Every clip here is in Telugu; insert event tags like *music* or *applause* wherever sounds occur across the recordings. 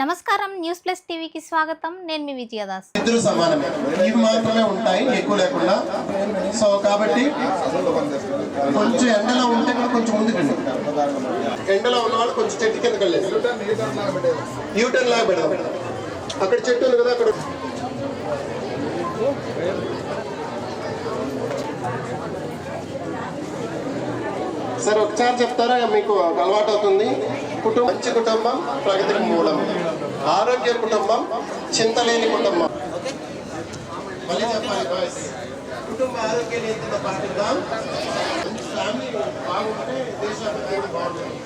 నమస్కారం న్యూస్ ప్లస్ టీవీకి స్వాగతం. నేను మీ విజయదాస్. ఇద్దరు సమానమే. ఇవి మాత్రమే ఉంటాయి ఎక్కువ లేకుండా. సో కాబట్టి కొంచెం ఎండలో ఉంటే కూడా కొంచెం ముందుకండి ఎండలో ఉన్నవాళ్ళు కొంచెం చెట్టు కిందకి వెళ్ళేది యూటర్న్ లాగా పెడదాం. అక్కడ చెట్టు ఉంది కదా అక్కడ సరే ఒకసారి చెప్తారా? మీకు అలవాటు అవుతుంది. కుటుంబం మంచి కుటుంబం ప్రగతికి మూలం. ఆరోగ్య కుటుంబం చింతలేని కుటుంబం. మళ్ళీ చెప్పాలి బాయ్స్. కుటుంబ ఆరోగ్య పాటుగా మంచి ఫ్యామిలీ బాగుంటే దేశాభివృద్ధి కూడా బాగుంటుంది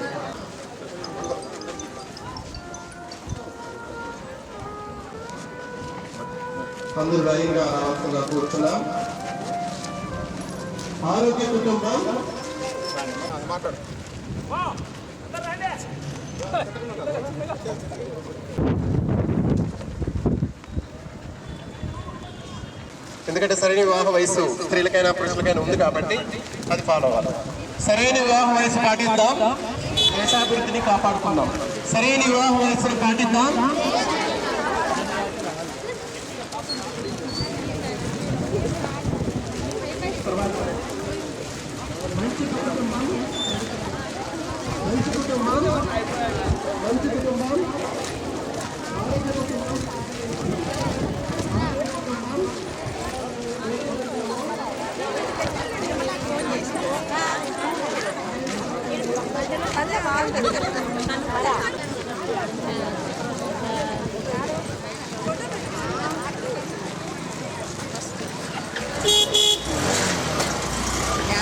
అందరూ రావాల్సిందిగా కూర్చున్నాం. ఆరోగ్య కుటుంబం. ఎందుకంటే సరైన వివాహ వయసు స్త్రీలకైనా పురుషులకైనా ఉంది కాబట్టి అది ఫాలో అవ్వాలి. సరైన వివాహ వయసు పాటిద్దాం. దేశాభివృద్ధిని కాపాడుకుందాం. సరైన వివాహ వయసును పాటిద్దాం.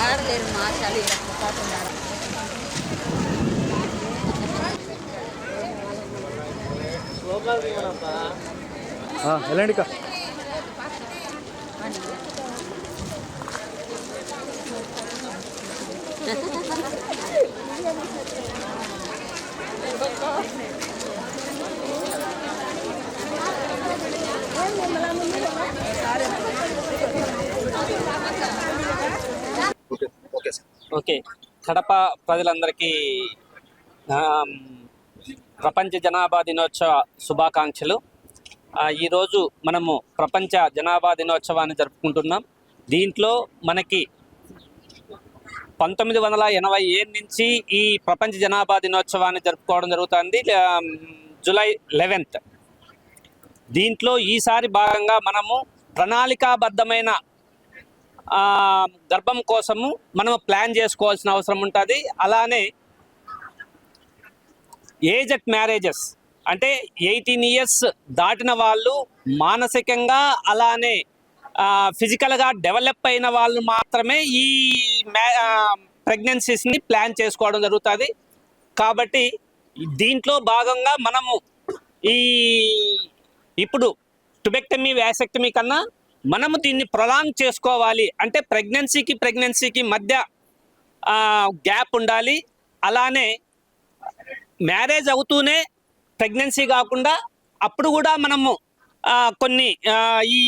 ఆడలేరు మాసాలు ఇక్కడ పోతున్నారు వెళ్ళండి *laughs* ఓకే కడప ప్రజలందరికీ ప్రపంచ జనాభా దినోత్సవ శుభాకాంక్షలు. ఈరోజు మనము ప్రపంచ జనాభా దినోత్సవాన్ని జరుపుకుంటున్నాం. దీంట్లో మనకి పంతొమ్మిది వందల ఎనభై ఏడు నుంచి ఈ ప్రపంచ జనాభా దినోత్సవాన్ని జరుపుకోవడం జరుగుతుంది. July July eleventh. దీంట్లో ఈసారి భాగంగా మనము ప్రణాళికాబద్ధమైన గర్భం కోసము మనం ప్లాన్ చేసుకోవాల్సిన అవసరం ఉంటుంది. అలానే ఏజ్ అట్ మ్యారేజెస్ అంటే ఎయిటీన్ ఇయర్స్ దాటిన వాళ్ళు మానసికంగా అలానే ఫిజికల్గా డెవలప్ అయిన వాళ్ళు మాత్రమే ఈ మ్యా ప్రెగ్నెన్సీస్ని ప్లాన్ చేసుకోవడం జరుగుతుంది. కాబట్టి దీంట్లో భాగంగా మనము ఈ ఇప్పుడు టుబెక్టమీ వ్యాసెక్టమీ కన్నా మనము దీన్ని ప్రొలాంగ్ చేసుకోవాలి. అంటే ప్రెగ్నెన్సీకి ప్రెగ్నెన్సీకి మధ్య గ్యాప్ ఉండాలి. అలానే మ్యారేజ్ అవుతూనే ప్రెగ్నెన్సీ కాకుండా అప్పుడు కూడా మనము కొన్ని ఈ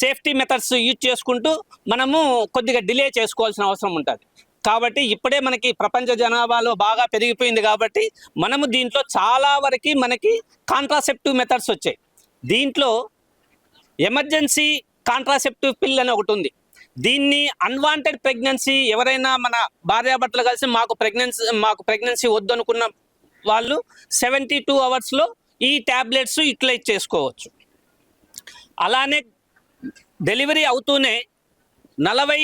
సేఫ్టీ మెథడ్స్ యూజ్ చేసుకుంటూ మనము కొద్దిగా డిలే చేసుకోవాల్సిన అవసరం ఉంటుంది. కాబట్టి ఇప్పుడే మనకి ప్రపంచ జనాభాలో బాగా పెరిగిపోయింది కాబట్టి మనము దీంట్లో చాలా వరకు మనకి కాంట్రాసెప్టివ్ మెథడ్స్ వచ్చాయి. దీంట్లో ఎమర్జెన్సీ కాంట్రాసెప్టివ్ పిల్ అని ఒకటి ఉంది. దీన్ని అన్వాంటెడ్ ప్రెగ్నెన్సీ ఎవరైనా మన భార్యాభర్తలు కలిసి మాకు ప్రెగ్నెన్సీ మాకు ప్రెగ్నెన్సీ వద్దనుకున్న వాళ్ళు సెవెంటీ టూ అవర్స్లో ఈ ట్యాబ్లెట్స్ యూటిలైజ్ చేసుకోవచ్చు. అలానే డెలివరీ అవుతూనే నలభై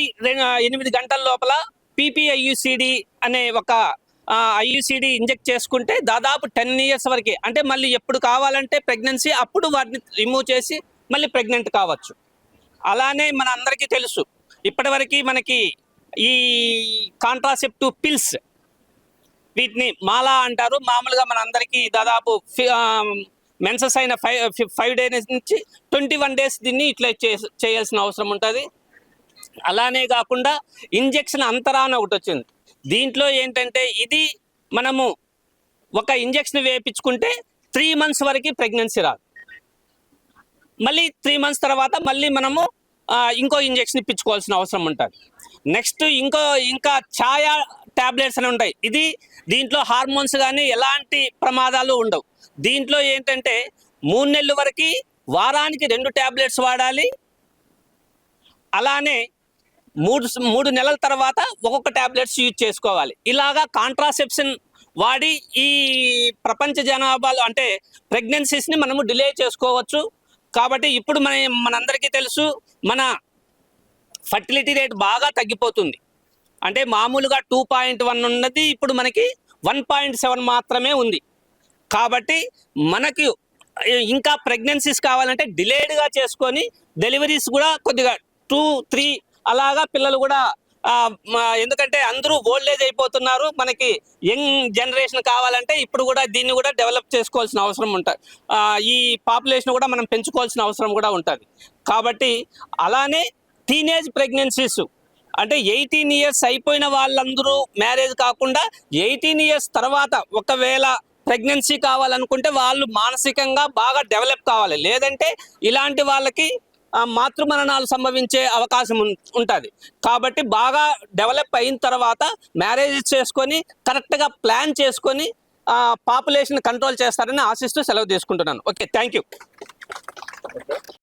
ఎనిమిది గంటల లోపల పీపీఐయుసిడి అనే ఒక ఐయుసిడి ఇంజెక్ట్ చేసుకుంటే దాదాపు టెన్ ఇయర్స్ వరకే. అంటే మళ్ళీ ఎప్పుడు కావాలంటే ప్రెగ్నెన్సీ అప్పుడు వాటిని రిమూవ్ చేసి మళ్ళీ ప్రెగ్నెంట్ కావచ్చు. అలానే మన అందరికీ తెలుసు. ఇప్పటివరకు మనకి ఈ కాంట్రాసెప్టివ్ పిల్స్ వీటిని మాలా అంటారు. మామూలుగా మన అందరికీ దాదాపు మెన్సెస్ అయిన ఫైవ్ ఫైవ్ డేస్ నుంచి ట్వంటీ వన్ డేస్ దీన్ని ఇట్లా చేయాల్సిన అవసరం ఉంటుంది. అలానే కాకుండా ఇంజెక్షన్ అంతరా అని ఒకటి వచ్చింది. దీంట్లో ఏంటంటే ఇది మనము ఒక ఇంజెక్షన్ వేయించుకుంటే త్రీ మంత్స్ వరకు ప్రెగ్నెన్సీ రాదు. మళ్ళీ త్రీ మంత్స్ తర్వాత మళ్ళీ మనము ఇంకో ఇంజెక్షన్ ఇప్పించుకోవాల్సిన అవసరం ఉంటుంది. నెక్స్ట్ ఇంకో ఇంకా ఛాయా ట్యాబ్లెట్స్ అని ఉంటాయి. ఇది దీంట్లో హార్మోన్స్ కానీ ఎలాంటి ప్రమాదాలు ఉండవు. దీంట్లో ఏంటంటే మూడు నెలల వరకు వారానికి రెండు ట్యాబ్లెట్స్ వాడాలి. అలానే మూడు మూడు నెలల తర్వాత ఒక్కొక్క ట్యాబ్లెట్స్ యూజ్ చేసుకోవాలి. ఇలాగా కాంట్రాసెప్షన్ వాడి ఈ ప్రపంచ జనాభాలో అంటే ప్రెగ్నెన్సీస్ని మనము డిలే చేసుకోవచ్చు. కాబట్టి ఇప్పుడు మన మనందరికీ తెలుసు మన ఫర్టిలిటీ రేట్ బాగా తగ్గిపోతుంది. అంటే మామూలుగా టూ పాయింట్ వన్ ఉన్నది ఇప్పుడు మనకి వన్ పాయింట్ సెవెన్ మాత్రమే ఉంది. కాబట్టి మనకి ఇంకా ప్రెగ్నెన్సీస్ కావాలంటే డిలేడ్గా చేసుకొని డెలివరీస్ కూడా కొద్దిగా టూ త్రీ అలాగా పిల్లలు కూడా ఎందుకంటే అందరూ ఓల్డేజ్ అయిపోతున్నారు. మనకి యంగ్ జనరేషన్ కావాలంటే ఇప్పుడు కూడా దీన్ని కూడా డెవలప్ చేసుకోవాల్సిన అవసరం ఉంటుంది. ఈ పాపులేషన్ కూడా మనం పెంచుకోవాల్సిన అవసరం కూడా ఉంటుంది. కాబట్టి అలానే టీనేజ్ ప్రెగ్నెన్సీస్ అంటే ఎయిటీన్ ఇయర్స్ అయిపోయిన వాళ్ళందరూ మ్యారేజ్ కాకుండా ఎయిటీన్ ఇయర్స్ తర్వాత ఒకవేళ ప్రెగ్నెన్సీ కావాలనుకుంటే వాళ్ళు మానసికంగా బాగా డెవలప్ కావాలి. లేదంటే ఇలాంటి వాళ్ళకి మాతృమరణాలు సంభవించే అవకాశం ఉంటుంది. కాబట్టి బాగా డెవలప్ అయిన తర్వాత మ్యారేజ్ చేసుకొని కరెక్ట్గా ప్లాన్ చేసుకొని పాపులేషన్ కంట్రోల్ చేస్తారని ఆశిస్తూ సెలవు తీసుకుంటున్నాను. Okay thank you